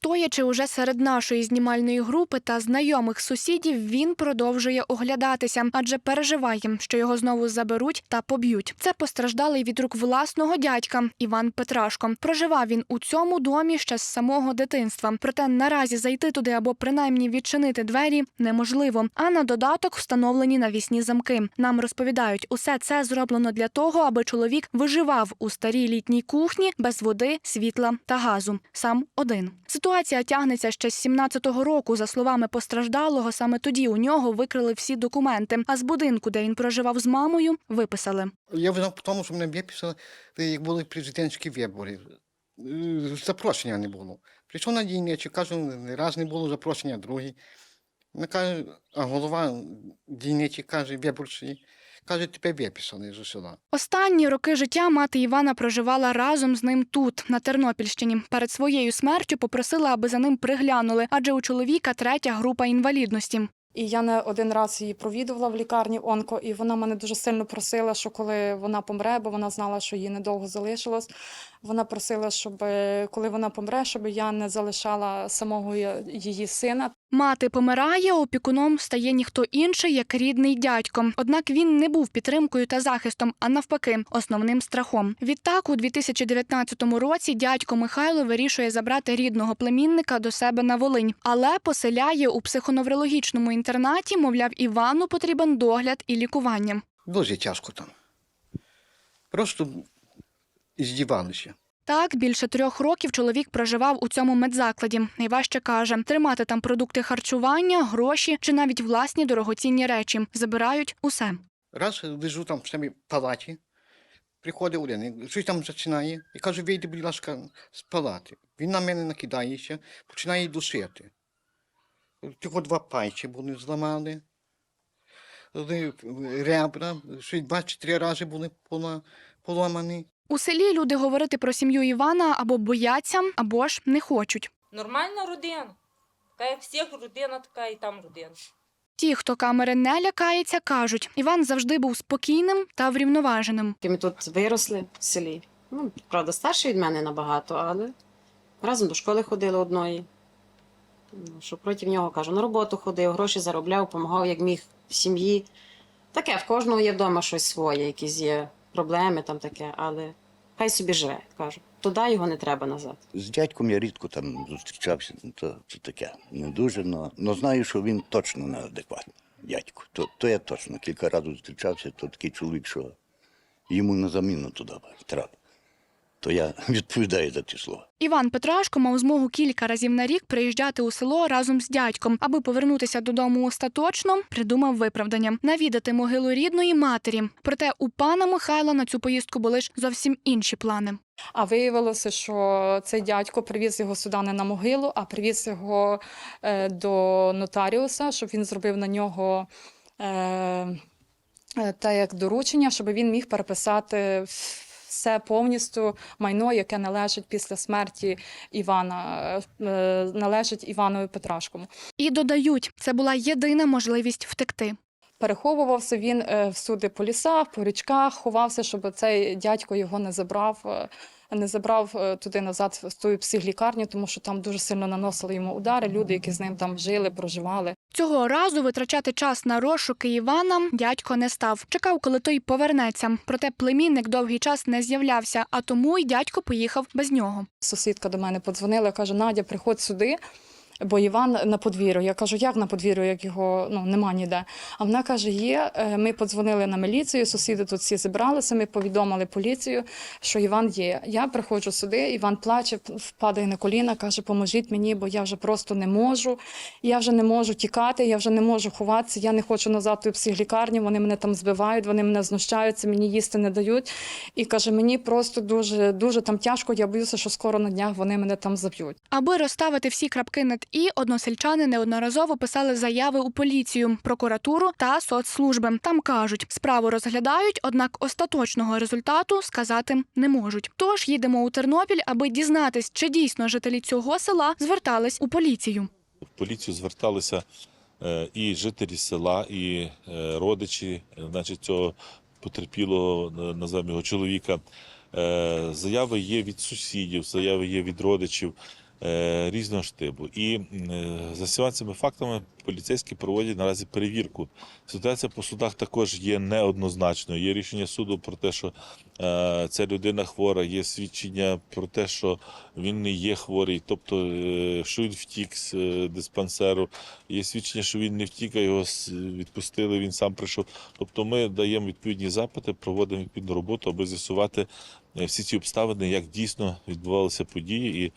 Стоячи уже серед нашої знімальної групи та знайомих сусідів, він продовжує оглядатися, адже переживає, що його знову заберуть та поб'ють. Це постраждалий від рук власного дядька Іван Петрашко. Проживав він у цьому домі ще з самого дитинства. Проте наразі зайти туди або принаймні відчинити двері неможливо. А на додаток встановлені навісні замки. Нам розповідають, усе це зроблено для того, аби чоловік виживав у старій літній кухні без води, світла та газу. Сам один. Ситуація тягнеться ще з 17-го року. За словами постраждалого, саме тоді у нього викрили всі документи. А з будинку, де він проживав з мамою, виписали. Я визнав по тому, що мене виписали, як були президентські вибори. Е, Запрошення не було. Прийшов на дільничу, кажу, раз не було запрошення, другий. А голова дільничі каже, виборчий, каже, тебе виписали з села. Останні роки життя мати Івана проживала разом з ним тут, на Тернопільщині. Перед своєю смертю попросила, аби за ним приглянули, адже у чоловіка третя група інвалідності. І я не один раз її провідувала в лікарні онко, і вона мене дуже сильно просила, що коли вона помре, бо вона знала, що їй недовго залишилось. Вона просила, щоб коли вона помре, щоб я не залишала самого її сина. Мати помирає, опікуном стає ніхто інший, як рідний дядько. Однак він не був підтримкою та захистом, а навпаки, основним страхом. Відтак, у 2019 році дядько Михайло вирішує забрати рідного племінника до себе на Волинь, але поселяє у психоневрологічному інтернаті. Мовляв, Івану потрібен догляд і лікування. Дуже тяжко там. Просто здівалися. Так, більше трьох років чоловік проживав у цьому медзакладі. Найважче каже, тримати там продукти харчування, гроші чи навіть власні дорогоцінні речі забирають усе. Раз лежу там в в палаті, приходить один, щось там починає, і каже, вийди, будь ласка, з палати. Він на мене накидається, починає душити. Тільки два пальці були зламали, ребра, щось два чи три рази були поламані. У селі люди говорити про сім'ю Івана або бояться, або ж не хочуть. Нормальна родина. Така як всіх родина, така і там родина. Ті, хто камери не лякається, кажуть, Іван завжди був спокійним та врівноваженим. Ми тут виросли в селі. Ну, правда, старший від мене набагато, але разом до школи ходили одної. Ну, Що проти нього кажу, на роботу ходив, гроші заробляв, допомагав як міг в сім'ї. Таке, в кожного є вдома щось своє, якісь є проблеми там таке, але хай собі живе, кажу. Туди його не треба назад. З дядьком я рідко там зустрічався, ну, то це таке. Не дуже, але знаю, що він точно неадекватний. Дядько. То, то я точно кілька разів зустрічався, то такий чоловік, що йому на заміну туди треба. То я відповідаю за ті слова. Іван Петрашко мав змогу кілька разів на рік приїжджати у село разом з дядьком, аби повернутися додому остаточно, придумав виправдання навідати могилу рідної матері. Проте у пана Михайла на цю поїздку були ж зовсім інші плани. А виявилося, що цей дядько привіз його сюди не на могилу, а привіз його е, до нотаріуса, щоб він зробив на нього е, е, як доручення, щоб він міг переписати все повністю майно, яке належить після смерті Івана, е, е, належить Іванові Петрашкому. І додають, це була єдина можливість втекти. Переховувався він е, всюди по лісах, по річках, ховався, щоб цей дядько його не забрав, е, не забрав е, туди назад в ту психлікарню, тому що там дуже сильно наносили йому удари. Люди, які з ним там жили, проживали. Цього разу витрачати час на розшуки Івана дядько не став. Чекав, коли той повернеться. Проте племінник довгий час не з'являвся, а тому й дядько поїхав без нього. Сусідка до мене подзвонила, каже: Надя, приходь сюди. Бо Іван на подвір'ю. Я кажу, як на подвір'ю, як його ну нема ніде. А вона каже: є. Е, Ми подзвонили на міліцію, сусіди тут всі зібралися. Ми повідомили поліцію, що Іван є. Я приходжу сюди, Іван плаче, впадає на коліна, каже: Поможіть мені, бо я вже просто не можу. Я вже не можу тікати, я вже не можу ховатися. Я не хочу назад у психлікарню. Вони мене там збивають, вони мене знущаються, мені їсти не дають. І каже: мені просто дуже дуже там тяжко. Я боюся, що скоро на днях вони мене там заб'ють. Аби розставити всі крапки над і, односельчани неодноразово писали заяви у поліцію, прокуратуру та соцслужби. Там кажуть, справу розглядають, однак остаточного результату сказати не можуть. Тож їдемо у Тернопіль, аби дізнатись, чи дійсно жителі цього села звертались у поліцію. В поліцію зверталися е, і жителі села, і е, родичі, значить, цього потерпілого, е, називаємо його чоловіка. Заяви є від сусідів, заяви є від родичів. Е, різного штибу. І е, за всіма цими фактами поліцейські проводять наразі перевірку. Ситуація по судах також є неоднозначною. Є рішення суду про те, що е, ця людина хвора, є свідчення про те, що він не є хворий, тобто що він втік з диспансеру. Є свідчення, що він не втік, а його відпустили, він сам прийшов. Тобто ми даємо відповідні запити, проводимо відповідну роботу, аби з'ясувати всі ці обставини, як дійсно відбувалися події, і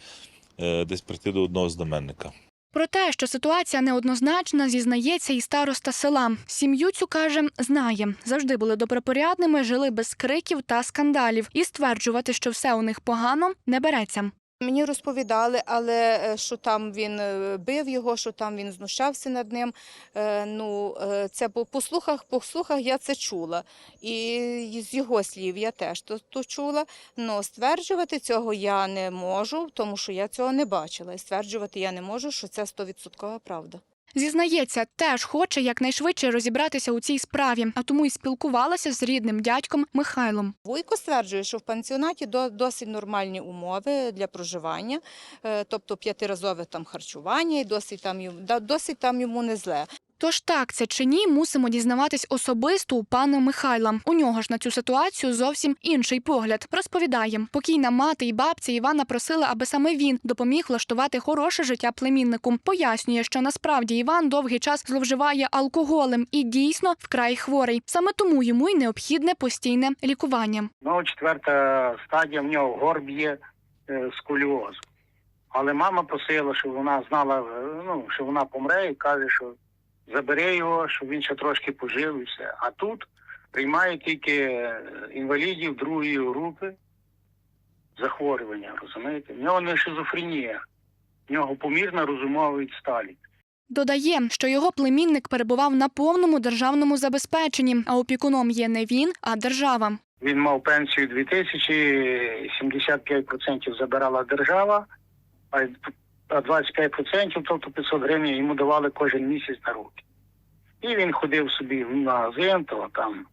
десь прийти до одного знаменника. Про те, що ситуація неоднозначна, зізнається і староста села. Сім'ю цю каже, знає. Завжди були добропорядними, жили без криків та скандалів. І стверджувати, що все у них погано, не береться. Мені розповідали, але е, що там він е, бив його, що там він знущався над ним. Е, Ну, це по, слухах, по слухах я це чула. І з його слів я теж то, то чула. Но стверджувати цього я не можу, тому що я цього не бачила. І стверджувати я не можу, що це 100% правда. Зізнається, теж хоче якнайшвидше розібратися у цій справі, а тому й спілкувалася з рідним дядьком Михайлом. Вуйко стверджує, що в пансіонаті досить нормальні умови для проживання, е, тобто п'ятиразове там харчування, і досить там, досить там йому не зле. Тож так це чи ні, мусимо дізнаватись особисто у пана Михайла. У нього ж на цю ситуацію зовсім інший погляд. Розповідає, покійна мати і бабця Івана просили, аби саме він допоміг влаштувати хороше життя племіннику. Пояснює, що насправді Іван довгий час зловживає алкоголем і дійсно вкрай хворий. Саме тому йому й необхідне постійне лікування. Ну, четверта стадія в нього горб є е, сколіоз. Але мама просила, щоб вона знала, е, ну, що вона помре і каже, що забере його, щоб він ще трошки пожив і все. А тут приймає тільки е, інвалідів другої групи захворювання, розумієте? В нього не шизофренія, в нього помірна розумова відсталість. Додає, що його племінник перебував на повному державному забезпеченні, а опікуном є не він, а держава. Він мав пенсію 2000, 75% забирала держава, а а 25%, тобто 500 гривень, йому давали кожен місяць на руки. І він ходив собі в магазин, то там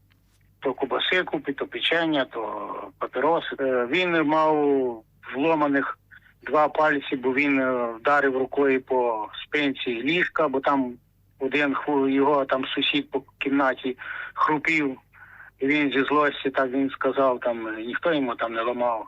то кубаси купить, то печення, то папіроси. Е, Він мав вломаних два пальці, бо він е, вдарив рукою по спинці ліжка, бо там один його там сусід по кімнаті хрупів. І він зі злості, так він сказав, там ніхто йому там не ламав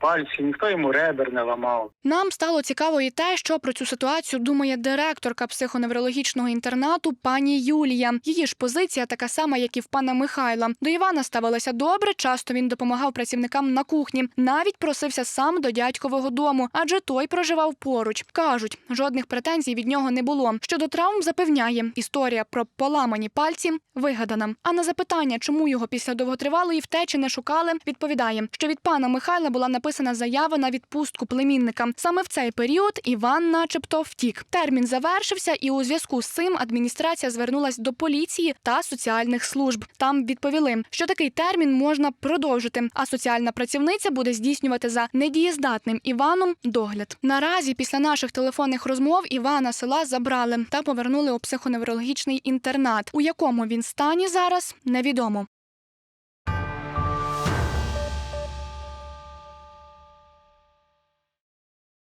пальці, ніхто йому ребер не ламав. Нам стало цікаво і те, що про цю ситуацію думає директорка психоневрологічного інтернату пані Юлія. Її ж позиція така сама, як і в пана Михайла. До Івана ставилася добре. Часто він допомагав працівникам на кухні. Навіть просився сам до дядькового дому, адже той проживав поруч. кажуть, жодних претензій від нього не було. Щодо травм запевняє, історія про поламані пальці вигадана. А на запитання, чому його після довготривалої втечі не шукали, відповідає, що від пана Михайла була написана заява на відпустку племінника. Саме в цей період Іван, начебто, втік. Термін завершився, і у зв'язку з цим адміністрація звернулась до поліції та соціальних служб. Там відповіли, що такий термін можна продовжити, а соціальна працівниця буде здійснювати за недієздатним Іваном догляд. Наразі після наших телефонних розмов Івана села забрали та повернули у психоневрологічний інтернат, у якому він стані зараз невідомо.